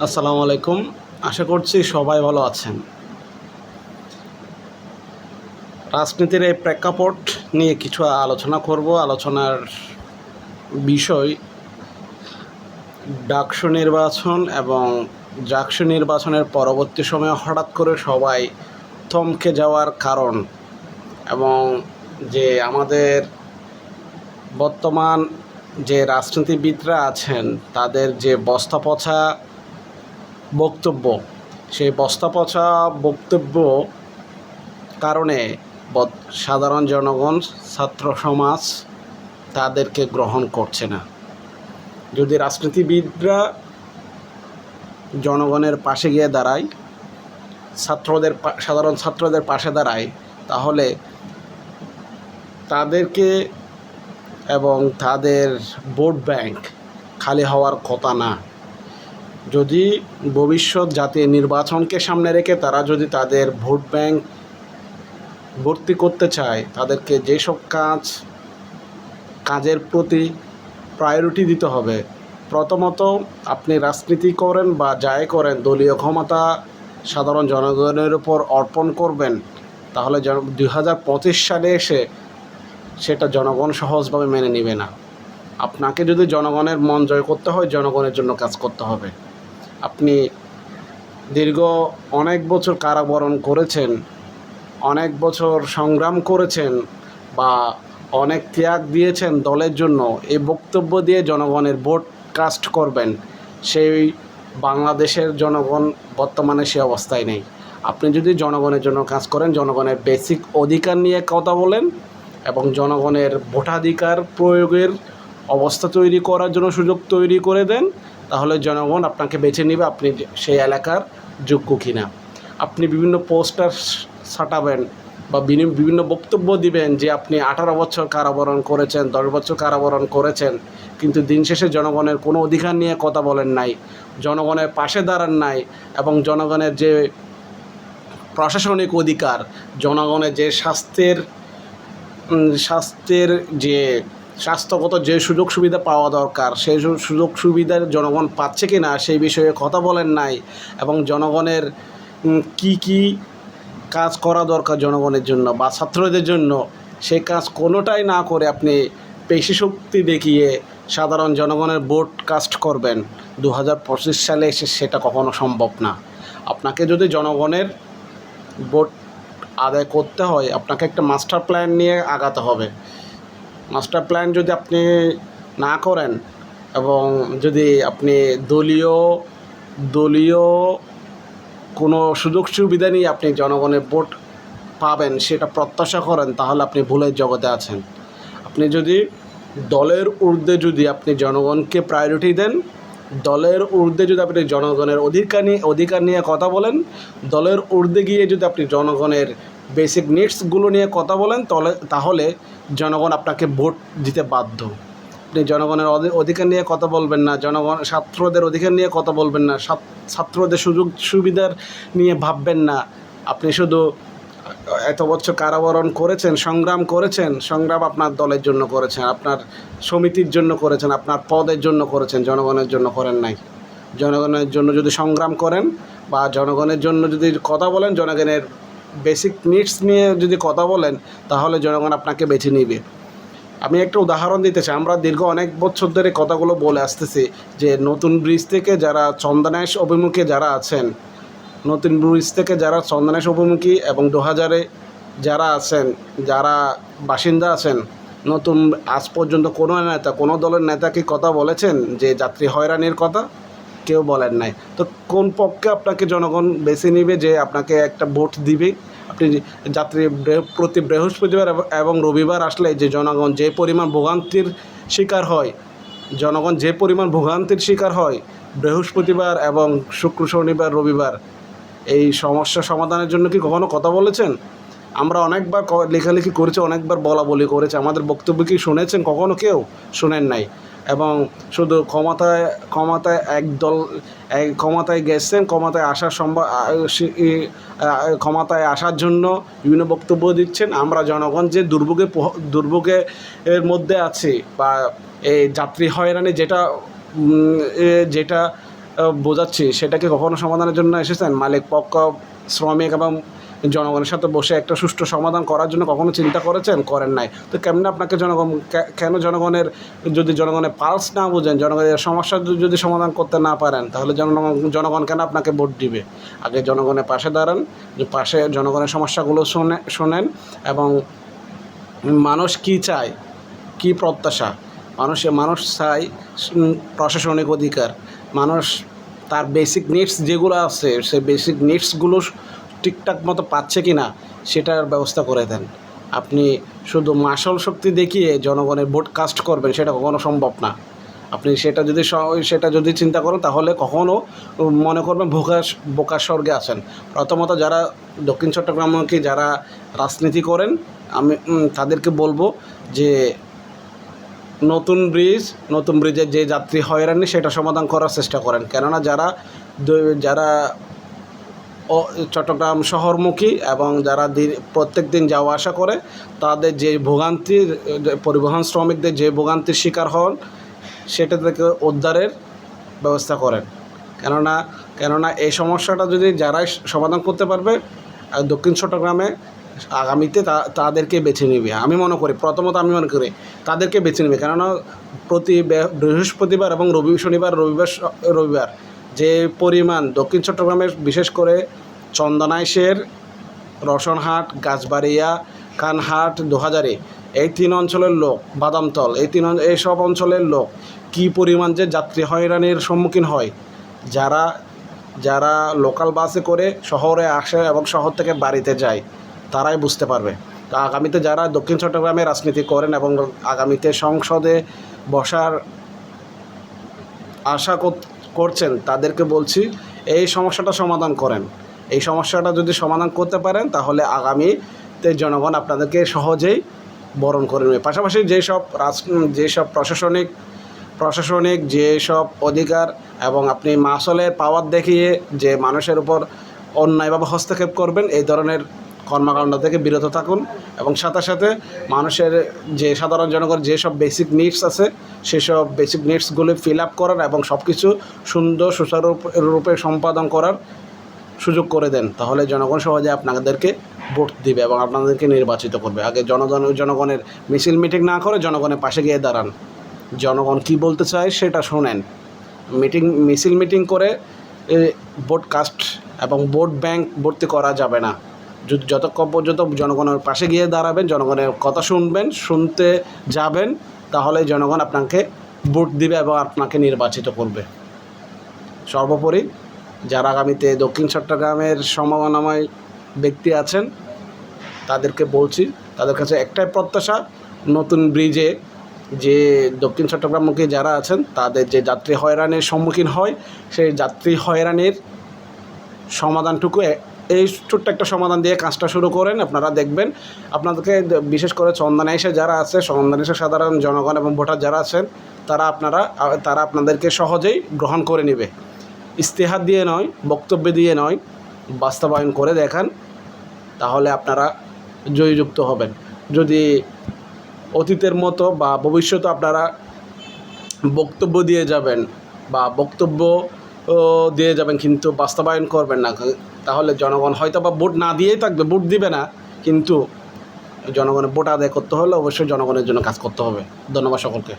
আসসালামু আলাইকুম। আশা করছি সবাই ভালো আছেন। রাজনীতির এই প্রেক্ষাপট নিয়ে কিছু আলোচনা করব। আলোচনার বিষয় ডাকসু নির্বাচন এবং জাকসু নির্বাচনের পরবর্তী সময়ে হঠাৎ করে সবাই থমকে যাওয়ার কারণ এবং যে আমাদের বর্তমান যে রাজনীতিবিদরা আছেন, তাদের যে বস্তা পচা বক্তব্য, সেই বস্তা পচা বক্তব্য কারণে সাধারণ জনগণ, ছাত্র সমাজ তাদেরকে গ্রহণ করছে না। যদি রাজনীতিবিদরা জনগণের পাশে গিয়ে দাঁড়ায়, ছাত্রদের সাধারণ ছাত্রদের পাশে দাঁড়ায়, তাহলে তাদেরকে এবং তাদের ভোট ব্যাংক খালি হওয়ার কথা না। যদি ভবিষ্যৎ জাতীয় নির্বাচনকে সামনে রেখে তারা যদি তাদের ভোট ব্যাংক ভর্তি করতে চায়, তাদেরকে যেসব কাজ, কাজের প্রতি প্রায়োরিটি দিতে হবে, প্রথমত আপনি রাজনীতি করেন বা যাই করেন, দলীয় ক্ষমতা সাধারণ জনগণের উপর অর্পণ করবেন, তাহলে দুই হাজার পঁচিশ সালে এসে সেটা জনগণ সহজভাবে মেনে নেবে না। আপনাকে যদি জনগণের মন জয় করতে হয়, জনগণের জন্য কাজ করতে হবে। আপনি দীর্ঘ অনেক বছর কারাবরণ করেছেন, অনেক বছর সংগ্রাম করেছেন বা অনেক ত্যাগ দিয়েছেন দলের জন্য, এই বক্তব্য দিয়ে জনগণের ভোট কাস্ট করবেন, সেই বাংলাদেশের জনগণ বর্তমানে সে অবস্থায় নেই। আপনি যদি জনগণের জন্য কাজ করেন, জনগণের বেসিক অধিকার নিয়ে কথা বলেন এবং জনগণের ভোটাধিকার প্রয়োগের অবস্থা তৈরি করার জন্য সুযোগ তৈরি করে দেন তাহলে জনগণ আপনাকে বেছে নেবে, আপনি সেই এলাকার যোগ্য কিনা। আপনি বিভিন্ন পোস্টার ছাটাবেন বা বিভিন্ন বক্তব্য দিবেন যে আপনি আঠারো বছর কারাবরণ করেছেন, দশ বছর কারাবরণ করেছেন, কিন্তু দিন শেষে জনগণের কোনো অধিকার নিয়ে কথা বলেন নাই, জনগণের পাশে দাঁড়ান নাই এবং জনগণের যে প্রশাসনিক অধিকার, জনগণের যে স্বাস্থ্যের স্বাস্থ্যের যে স্বাস্থ্যগত যে সুযোগ সুবিধা পাওয়া দরকার, সেই সুযোগ সুবিধার জনগণ পাচ্ছে কি না সেই বিষয়ে কথা বলেন নাই এবং জনগণের কি কি কাজ করা দরকার জনগণের জন্য বা ছাত্রদের জন্য, সেই কাজ কোনোটাই না করে আপনি পেশি শক্তি দেখিয়ে সাধারণ জনগণের ভোট কাস্ট করবেন। দু হাজার পঁচিশ সালে এসে সেটা কখনো সম্ভব না। আপনাকে যদি জনগণের ভোট আদায় করতে হয়, আপনাকে একটা মাস্টার প্ল্যান নিয়ে আগাতে হবে। মাস্টার প্ল্যান যদি আপনি না করেন এবং যদি আপনি দলীয় দলীয় কোনো সুযোগ সুবিধা নিয়ে আপনি জনগণের ভোট পাবেন সেটা প্রত্যাশা করেন, তাহলে আপনি ভুলের জগতে আছেন। আপনি যদি দলের ঊর্ধ্বে যদি আপনি জনগণকে প্রায়োরিটি দেন, দলের ঊর্ধ্বে যদি আপনি জনগণের অধিকার নিয়ে অধিকার নিয়ে কথা বলেন, দলের ঊর্ধ্বে গিয়ে যদি আপনি জনগণের বেসিক নিডসগুলো নিয়ে কথা বলেন, তাহলে তাহলে জনগণ আপনাকে ভোট দিতে বাধ্য। আপনি জনগণের অধি- অধিকার নিয়ে কথা বলবেন না, জনগণ, ছাত্রদের অধিকার নিয়ে কথা বলবেন না ছাত্রদের সুযোগ, সুবিধার নিয়ে ভাববেন না। আপনি শুধু, এত বছর কারাবরণ করেছেন, সংগ্রাম করেছেন, সংগ্রাম আপনার দলের জন্য করেছেন, আপনার সমিতির জন্য করেছেন, আপনার পদের জন্য করেছেন, জনগণের জন্য করেন নাই। জনগণের জন্য যদি সংগ্রাম করেন বা জনগণের জন্য যদি কথা বলেন, জনগণের বেসিক নিডস নিয়ে যদি কথা বলেন, তাহলে জনগণ আপনাকে বেছে নিবে। আমি একটা উদাহরণ দিতে চাই। আমরা দীর্ঘ অনেক বছর ধরে কথাগুলো বলে আসতেছি যে নতুন ব্রিজ থেকে যারা চন্দনেশ অভিমুখে যারা আছেন, নতুন ব্রিজ থেকে যারা চন্দনেশ অভিমুখী এবং দু হাজারে যারা আছেন, যারা বাসিন্দা আছেন, নতুন আজ পর্যন্ত কোনো নেতা, কোনো দলের নেতা কি কথা বলেছেন যে যাত্রী হয়রানির কথা? কেউ বলেন নাই। তো কোন পক্ষে আপনাকে জনগণ বেছে নেবে যে আপনাকে একটা ভোট দিবে? আপনি যাত্রী প্রতি বৃহস্পতিবার এবং- রবিবার আসলে যে জনগণ যে পরিমাণ ভোগান্তির শিকার হয়, জনগণ যে পরিমাণ ভোগান্তির শিকার হয়, বৃহস্পতিবার এবং শুক্র, শনিবার, রবিবার, এই সমস্যা সমাধানের জন্য কি কখনো কথা বলেছেন? আমরা অনেকবার লেখালেখি করেছি, অনেকবার বলা বলি করেছি। আমাদের বক্তব্য কি শুনেছেন কখনো কেউ? শুনেন নাই। এবং শুধু ক্ষমতায় ক্ষমতায় একদল এক ক্ষমতায় গেছেন, ক্ষমতায় আসার সম্ভব ক্ষমতায় আসার জন্য বিভিন্ন বক্তব্য দিচ্ছেন। আমরা জনগণ যে দুর্ভোগে দুর্ভোগে এর মধ্যে আছি বা এই যাত্রী হয়রানি যেটা যেটা বোঝাচ্ছি সেটা কি কখনো সমাধানের জন্য এসেছেন? মালিক পক্ষ, শ্রমিক এবং জনগণের সাথে বসে একটা সুষ্ঠু সমাধান করার জন্য কখনো চিন্তা করেছেন? করেন নাই। তো কেমনে আপনাকে জনগণ কেন জনগণের যদি জনগণের পালস না বুঝেন, জনগণের সমস্যা যদি- সমাধান করতে না পারেন, তাহলে জনগণ জনগণ কেন আপনাকে ভোট দিবে? আগে জনগণের পাশে দাঁড়ান, যে পাশে জনগণের সমস্যাগুলো শোনে, শোনেন এবং মানুষ কি চায়? কি প্রত্যাশা? মানুষে, মানুষ চায় প্রশাসনিক অধিকার। মানুষ তার বেসিক নিডস যেগুলো আছে সেই বেসিক নিডসগুলো ঠিকঠাক মতো পাচ্ছে কি না সেটার ব্যবস্থা করে দেন। আপনি শুধু মাসল শক্তি দেখিয়ে জনগণের ভোট কাস্ট করবেন সেটা কখনো সম্ভব না। আপনি সেটা যদি সেটা যদি চিন্তা করেন তাহলে কখনও মনে করবেন বোকা বোকার স্বর্গে আছেন। প্রথমত যারা দক্ষিণ চট্টগ্রামকে যারা রাজনীতি করেন, আমি তাদেরকে বলব যে নতুন ব্রিজ, নতুন ব্রিজের যে যাত্রী হয়রানি সেটা সমাধান করার চেষ্টা করেন। কেননা যারা যারা ও- চট্টগ্রাম শহরমুখী এবং যারা প্রত্যেক দিন যাওয়া আসা করে, তাদের যে ভোগান্তির, পরিবহন শ্রমিকদের যে ভোগান্তির শিকার হন, সেটা থেকে উদ্ধারের ব্যবস্থা করেন। কেননা কেননা এই সমস্যাটা যদি যারাই সমাধান করতে পারবে দক্ষিণ চট্টগ্রামে আগামীতে তাদেরকে বেছে নেবে। আমি মনে করি, প্রথমত আমি মনে করি, তাদেরকে বেছে নেবে। কেননা, প্রতি বৃহস্পতিবার এবং রবি, শনিবার, রবিবার রবিবার যে পরিমাণ দক্ষিণ চট্টগ্রামের, বিশেষ করে চন্দনাইশের রসনহাট, গাছবাড়িয়া, কানহাট, দোহাজারি, এই তিন অঞ্চলের লোক, বাদামতল, এই তিন এই সব অঞ্চলের লোক কী পরিমাণ যে যাত্রী হয়রানির সম্মুখীন হয়? যারা যারা লোকাল বাসে করে শহরে আসে এবং শহর থেকে বাড়িতে যায়, তারাই বুঝতে পারবে। তো আগামীতে যারা দক্ষিণ চট্টগ্রামে রাজনীতি করেন এবং আগামীতে সংসদে বসার আশা করছেন, তাদেরকে বলছি, এই সমস্যাটা সমাধান করেন। এই সমস্যাটা যদি সমাধান করতে পারেন, তাহলে আগামীতে জনগণ আপনাদেরকে সহজেই বরণ করে নেবে। পাশাপাশি যেসব যেসব প্রশাসনিক প্রশাসনিক যেসব অধিকার এবং আপনি মাসলের পাওয়ার দেখিয়ে যে মানুষের উপর অন্যায়ভাবে হস্তক্ষেপ করবেন, এই ধরনের কর্মকাণ্ড থেকে বিরত থাকুন এবং সাথে সাথে মানুষের যে সাধারণ জনগণ যেসব বেসিক নিডস আছে, সেসব বেসিক নিডসগুলি ফিল আপ করার এবং সব কিছু সুন্দর সুচারু রূপে সম্পাদন করার সুযোগ করে দেন, তাহলে জনগণ সহজে আপনাদেরকে ভোট দিবে এবং আপনাদেরকে নির্বাচিত করবে। আগে জনগণ, জনগণের মিছিল মিটিং না করে জনগণের পাশে গিয়ে দাঁড়ান। জনগণ কি বলতে চায় সেটা শোনেন। মিটিং মিছিল মিটিং করে ভোট কাস্ট এবং ভোট ব্যাংক ভর্তি করা যাবে না। যতক্ষণ পর্যন্ত জনগণের পাশে গিয়ে দাঁড়াবেন, জনগণের কথা শুনবেন, শুনতে যাবেন তাহলে জনগণ আপনাকে ভোট দিবে এবং আপনাকে নির্বাচিত করবে। সর্বোপরি যারা আগামীতে দক্ষিণ চট্টগ্রামের সম্ভাবনাময় ব্যক্তি আছেন, তাদেরকে বলছি, তাদের কাছে একটাই প্রত্যাশা, নতুন ব্রিজে যে দক্ষিণ চট্টগ্রামমুখী যারা আছেন, তাদের যে যাত্রী হয়রানির সম্মুখীন হয়, সেই যাত্রী হয়রানির সমাধানটুকু এই ছোট্ট একটা সমাধান দিয়ে কাজটা শুরু করেন, আপনারা দেখবেন। আপনাদেরকে বিশেষ করে চন্দনাইশে যারা আছে, চন্দনাইশে সাধারণ জনগণ এবং ভোটার যারা আছেন, তারা আপনারা তারা আপনাদেরকে সহজেই গ্রহণ করে নেবে। ইস্তেহার দিয়ে নয়, বক্তব্য দিয়ে নয়, বাস্তবায়ন করে দেখান, তাহলে আপনারা জয়যুক্ত হবেন। যদি অতীতের মতো বা ভবিষ্যতে আপনারা বক্তব্য দিয়ে যাবেন বা বক্তব্য দিয়ে যাবেন, কিন্তু বাস্তবায়ন করবেন না। তাহলে জনগণ হয়তো বা ভোট না দিয়েই থাকবে, ভোট দিবে না, কিন্তু জনগণের ভোট আদায় করতে হলে অবশ্যই জনগণের জন্য কাজ করতে হবে। ধন্যবাদ সকলকে।